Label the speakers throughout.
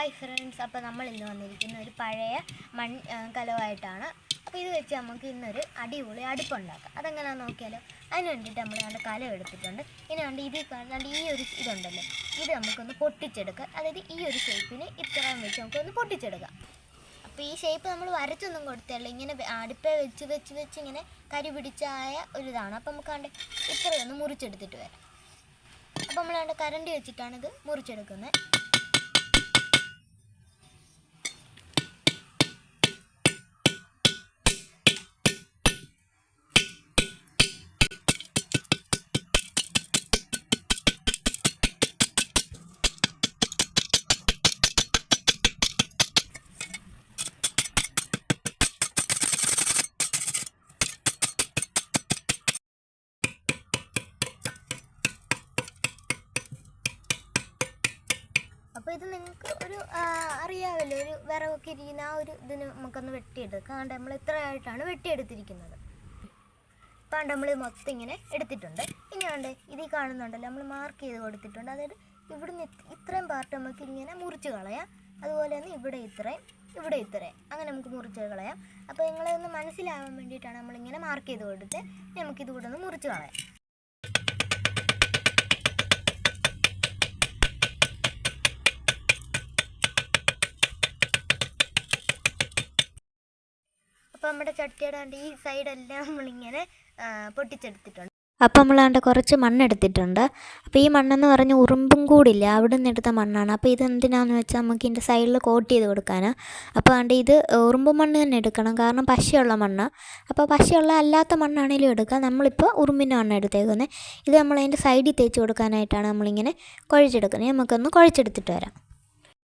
Speaker 1: Hi friends. അപ്പോൾ നമ്മൾ ഇന്ന് വന്നിരിക്കുന്ന ഒരു പഴയ മൺ കലവായിട്ടാണ് അപ്പോൾ ഇത് വെച്ച് നമുക്ക് ഇന്നൊരു അടിപൊളി അടുപ്പുണ്ടാക്കാം. അതെങ്ങനെയാണെന്ന് നോക്കിയാലോ? അതിന് വേണ്ടിയിട്ട് നമ്മൾ രണ്ട് കലം എടുത്തിട്ടുണ്ട്. ഇനി വേണ്ട ഇതിൽ കാണാണ്ട് ഈ ഒരു ഇതുണ്ടല്ലോ. ഇത് നമുക്കൊന്ന് പൊട്ടിച്ചെടുക്കുക അതായത് ഈ ഒരു ഷേപ്പിന് ഇത്രയും വെച്ച് നമുക്കൊന്ന് പൊട്ടിച്ചെടുക്കാം. അപ്പോൾ ഈ ഷേപ്പ് നമ്മൾ വരച്ചൊന്നും കൊടുത്തല്ല. ഇങ്ങനെ അടുപ്പേ വെച്ച് വെച്ച് വെച്ച് ഇങ്ങനെ കരി പിടിച്ചായ ഒരു ഇതാണ്. അപ്പോൾ നമുക്ക് കണ്ട് ഇത്രയൊന്ന് മുറിച്ചെടുത്തിട്ട് വരാം. അപ്പോൾ നമ്മൾ കണ്ട് കരണ്ടി വെച്ചിട്ടാണ് ഇത് മുറിച്ചെടുക്കുന്നത്. അപ്പോൾ ഇത് നിങ്ങൾക്ക് ഒരു അറിയാമല്ലോ ഒരു വിറകൊക്കെ ഇരിക്കുന്ന ആ ഒരു ഇതിന് നമുക്കൊന്ന് വെട്ടിയെടുക്കാം. കാരണം നമ്മൾ ഇത്രയായിട്ടാണ് വെട്ടിയെടുത്തിരിക്കുന്നത്. ഇപ്പം നമ്മൾ മൊത്തം ഇങ്ങനെ എടുത്തിട്ടുണ്ട്. ഇനി വേണ്ടേ ഇതിൽ കാണുന്നുണ്ടല്ലോ നമ്മൾ മാർക്ക് ചെയ്ത് കൊടുത്തിട്ടുണ്ട്. അതായത് ഇവിടുന്ന് ഇത് ഇത്രയും പാർട്ട് നമുക്ക് ഇങ്ങനെ മുറിച്ച് കളയാം. അതുപോലെ തന്നെ ഇവിടെ ഇത്രയും ഇവിടെ ഇത്രയും. അങ്ങനെ നമുക്ക് മുറിച്ച് കളയാം. അപ്പോൾ നിങ്ങളെ ഒന്ന് മനസ്സിലാവാൻ വേണ്ടിയിട്ടാണ് നമ്മളിങ്ങനെ മാർക്ക് ചെയ്ത് കൊടുത്ത് നമുക്കിത് കൂടെ ഒന്ന് മുറിച്ച് കളയാം. അപ്പോൾ നമ്മുടെ ചട്ടിയുടെ കണ്ട് ഈ സൈഡെല്ലാം നമ്മളിങ്ങനെ പൊട്ടിച്ചെടുത്തിട്ടുണ്ട്.
Speaker 2: അപ്പം നമ്മളാണ്ട് കുറച്ച് മണ്ണെടുത്തിട്ടുണ്ട്. അപ്പോൾ ഈ മണ്ണെന്ന് പറഞ്ഞ് ഉറുമ്പും കൂടില്ല അവിടെ നിന്ന് എടുത്ത മണ്ണാണ്. അപ്പോൾ ഇത് എന്തിനാന്ന് വെച്ചാൽ നമുക്ക് ഇതിന്റെ സൈഡിൽ കോട്ട് ചെയ്ത് കൊടുക്കാനാണ് അപ്പോൾ ആണ്ട് ഇത് ഉറുമ്പ് മണ്ണ് തന്നെ എടുക്കണം. കാരണം പശയുള്ള മണ്ണ്. അപ്പോൾ പശയുള്ള അല്ലാത്ത മണ്ണാണെങ്കിലും എടുക്കാം. നമ്മളിപ്പോൾ ഉറുമ്പിന്റെ മണ്ണ് എടുത്തേക്കുന്നത് ഇത് നമ്മൾ അതിന്റെ സൈഡിൽ തേച്ച് കൊടുക്കാനായിട്ടാണ് നമ്മളിങ്ങനെ കുഴച്ചെടുക്കുന്നത്. നമുക്കൊന്ന് കുഴച്ചെടുത്തിട്ട് വരാം.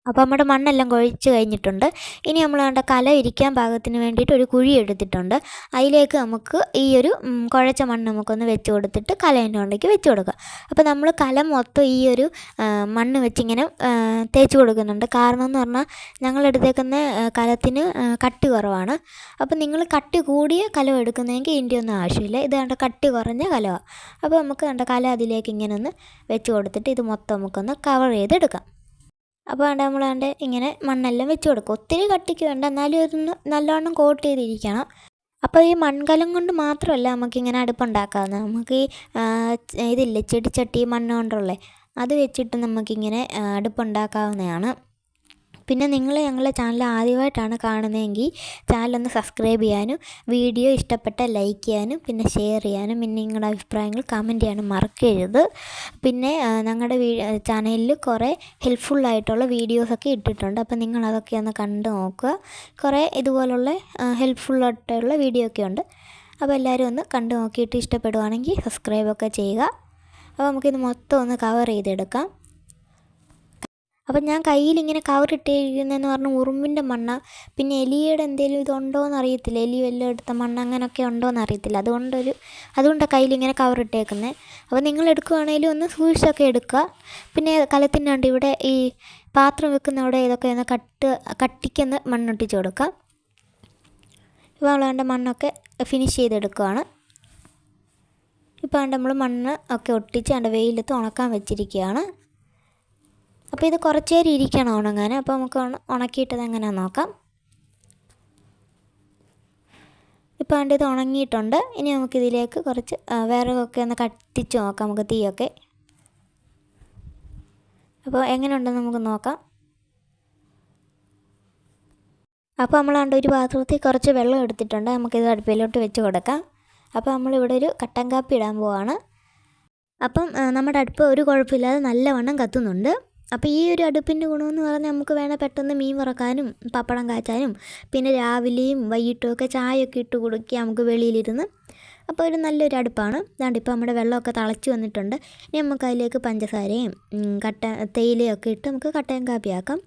Speaker 2: അപ്പോൾ നമ്മുടെ മണ്ണെല്ലാം കുഴച്ച് കഴിഞ്ഞിട്ടുണ്ട്. ഇനി നമ്മൾ വേണ്ട കല ഇരിക്കാൻ പാകത്തിന് വേണ്ടിയിട്ട് ഒരു കുഴി എടുത്തിട്ടുണ്ട്. അതിലേക്ക് നമുക്ക് ഈ ഒരു കുഴച്ച മണ്ണ് നമുക്കൊന്ന് വെച്ച് കൊടുത്തിട്ട് കലേന്റെ ഉണ്ടെങ്കിൽ വെച്ച് കൊടുക്കുക അപ്പോൾ നമ്മൾ കല മൊത്തം ഈ ഒരു മണ്ണ് വെച്ചിങ്ങനെ തേച്ച് കൊടുക്കുന്നുണ്ട്. കാരണം എന്ന് പറഞ്ഞാൽ ഞങ്ങളെടുത്തേക്കുന്ന കലത്തിന് കട്ടി കുറവാണ്. അപ്പോൾ നിങ്ങൾ കട്ടി കൂടിയ കലം എടുക്കുന്നതെങ്കിൽ ഇതിന്റെ ഒന്നും ആവശ്യമില്ല. ഇത് കണ്ട കട്ടി കുറഞ്ഞ കലമാണ് അപ്പോൾ നമുക്ക് കണ്ട കല അതിലേക്ക് ഇങ്ങനെ ഒന്ന് വെച്ച് കൊടുത്തിട്ട് ഇത് മൊത്തം നമുക്കൊന്ന് കവർ ചെയ്തെടുക്കാം. അപ്പോൾ വേണ്ട നമ്മൾ വേണ്ട ഇങ്ങനെ മണ്ണെല്ലാം വെച്ച് കൊടുക്കും. ഒത്തിരി കട്ടിക്ക് വേണ്ട എന്നാലും ഇതൊന്ന് നല്ലവണ്ണം കോട്ട് ചെയ്തിരിക്കണം. അപ്പോൾ ഈ മൺകലം കൊണ്ട് മാത്രമല്ല നമുക്കിങ്ങനെ അടുപ്പുണ്ടാക്കാവുന്നത്. നമുക്ക് ഈ ഇതില്ലേ ചെടിച്ചട്ടി മണ്ണ് കൊണ്ടുള്ളേ അത് വെച്ചിട്ട് നമുക്കിങ്ങനെ അടുപ്പുണ്ടാക്കാവുന്നതാണ്. പിന്നെ നിങ്ങൾ ഞങ്ങളുടെ ചാനൽ ആദ്യമായിട്ടാണ് കാണുന്നതെങ്കിൽ ചാനലൊന്ന് സബ്സ്ക്രൈബ് ചെയ്യാനും വീഡിയോ ഇഷ്ടപ്പെട്ട ലൈക്ക് ചെയ്യാനും പിന്നെ ഷെയർ ചെയ്യാനും പിന്നെ നിങ്ങളുടെ അഭിപ്രായങ്ങൾ കമന്റ് ചെയ്യാനും മറക്കരുത്. പിന്നെ ഞങ്ങളുടെ ചാനലിൽ കുറേ ഹെൽപ്ഫുള്ളായിട്ടുള്ള വീഡിയോസൊക്കെ ഇട്ടിട്ടുണ്ട്. അപ്പോൾ നിങ്ങൾ അതൊക്കെ ഒന്ന് കണ്ട് നോക്കുക. കുറേ ഇതുപോലുള്ള ഹെൽപ്ഫുള്ളായിട്ടുള്ള വീഡിയോ ഒക്കെ ഉണ്ട്. അപ്പോൾ എല്ലാവരും ഒന്ന് കണ്ടു നോക്കിയിട്ട് ഇഷ്ടപ്പെടുവാണെങ്കിൽ സബ്സ്ക്രൈബൊക്കെ ചെയ്യുക. അപ്പോൾ നമുക്കിത് മൊത്തം ഒന്ന് കവർ ചെയ്തെടുക്കാം. അപ്പം ഞാൻ കവർ ഇട്ടിരിക്കുന്നതെന്ന് പറഞ്ഞാൽ ഉറുമ്പിന്റെ മണ്ണ പിന്നെ എലിയുടെ എന്തെങ്കിലും ഇതുണ്ടോ എന്ന് അറിയത്തില്ല. എലി വല്ലതും എടുത്ത മണ്ണ് അങ്ങനെയൊക്കെ ഉണ്ടോ എന്ന് അറിയത്തില്ല. അതുകൊണ്ടൊരു അതുകൊണ്ടാണ് കവർ ഇട്ടേക്കുന്നത് അപ്പോൾ നിങ്ങൾ എടുക്കുവാണെങ്കിലും ഒന്ന് സൂക്ഷിച്ചൊക്കെ എടുക്കുക. പിന്നെ കലത്തിന്റെ ഇവിടെ ഈ പാത്രം വെക്കുന്ന അവിടെ ഇതൊക്കെ ഒന്ന് കട്ട് കട്ടിക്കൊന്ന് മണ്ണൊട്ടിച്ച് കൊടുക്കുക. ഇപ്പോൾ മണ്ണൊക്കെ ഫിനിഷ് ചെയ്തെടുക്കുകയാണ് ഇപ്പോൾ നമ്മൾ മണ്ണ് ഒക്കെ ഒട്ടിച്ച് അവന്റെ വെയിലത്ത് ഉണക്കാൻ വെച്ചിരിക്കുകയാണ്. അപ്പോൾ ഇത് കുറച്ച് നേരം ഇരിക്കണം ഉണങ്ങാൻ. അപ്പോൾ നമുക്ക് ഉണ- ഉണക്കിയിട്ടത് എങ്ങനെയാണെന്ന് നോക്കാം. ഇപ്പോൾ അതിന്റെ ഇത് ഉണങ്ങിയിട്ടുണ്ട്. ഇനി നമുക്കിതിലേക്ക് കുറച്ച് വേറെ വിറകൊക്കെ ഒന്ന് കത്തിച്ച് നോക്കാം. നമുക്ക് തീയൊക്കെ. അപ്പോൾ എങ്ങനെയുണ്ടെന്ന് നമുക്ക് നോക്കാം. അപ്പോൾ നമ്മൾ നമ്മളാണ്ട് ഒരു പാത്രത്തിൽ കുറച്ച് വെള്ളം എടുത്തിട്ടുണ്ട്. നമുക്കിത് അടുപ്പിലോട്ട് വെച്ച് കൊടുക്കാം. അപ്പോൾ നമ്മളിവിടെ ഒരു കട്ടൻ കാപ്പി ഇടാൻ പോവാണ്. അപ്പം നമ്മുടെ അടുപ്പ് ഒരു കുഴപ്പമില്ലാതെ നല്ലവണ്ണം കത്തുന്നുണ്ട്. അപ്പോൾ ഈ ഒരു അടുപ്പിന്റെ ഗുണമെന്ന് പറഞ്ഞാൽ നമുക്ക് വേണേൽ പെട്ടെന്ന് മീൻ വറക്കാനും പപ്പടം കാച്ചാനും പിന്നെ രാവിലെയും വൈകിട്ടും ഒക്കെ ചായയൊക്കെ ഇട്ട് കൊടുക്കുക നമുക്ക് വെളിയിലിരുന്ന്. അപ്പോൾ ഒരു നല്ലൊരു അടുപ്പാണ്. അതുകൊണ്ട് ഇപ്പോൾ നമ്മുടെ വെള്ളമൊക്കെ തിളച്ച് വന്നിട്ടുണ്ട്. ഇനി നമുക്ക് അതിലേക്ക് പഞ്ചസാരയും കട്ട തേയിലയും ഒക്കെ ഇട്ട് നമുക്ക് കട്ടൻ കാപ്പിയാക്കാം.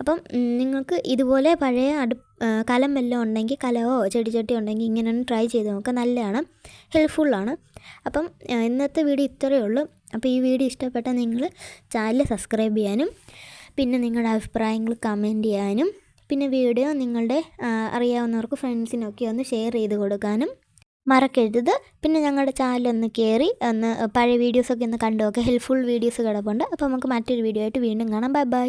Speaker 2: അപ്പം നിങ്ങൾക്ക് ഇതുപോലെ പഴയ അടുപ്പ് കലം വല്ലതും ഉണ്ടെങ്കിൽ കലമോ ചെടിച്ചട്ടിയോ ഉണ്ടെങ്കിൽ ഇങ്ങനെ ഒന്ന് ട്രൈ ചെയ്ത് നോക്കുക. നല്ലതാണ്. ഹെൽപ്ഫുള്ളാണ്. അപ്പം ഇന്നത്തെ വീഡിയോ ഇത്രയേ ഉള്ളൂ. അപ്പോൾ ഈ വീഡിയോ ഇഷ്ടപ്പെട്ടാൽ നിങ്ങൾ ചാനൽ സബ്സ്ക്രൈബ് ചെയ്യാനും പിന്നെ നിങ്ങളുടെ അഭിപ്രായങ്ങൾ കമന്റ് ചെയ്യാനും പിന്നെ വീഡിയോ നിങ്ങളുടെ അറിയാവുന്നവർക്ക് ഫ്രണ്ട്സിനൊക്കെ ഒന്ന് ഷെയർ ചെയ്ത് കൊടുക്കാനും മറക്കരുത്. പിന്നെ ഞങ്ങളുടെ ചാനലൊന്ന് കയറി ഒന്ന് പഴയ വീഡിയോസൊക്കെ ഒന്ന് കണ്ടു നോക്കുക ഹെൽപ്ഫുൾ വീഡിയോസ് കിടപ്പുണ്ട്. അപ്പോൾ നമുക്ക് മറ്റൊരു വീഡിയോ ആയിട്ട് വീണ്ടും കാണാം. Bye bye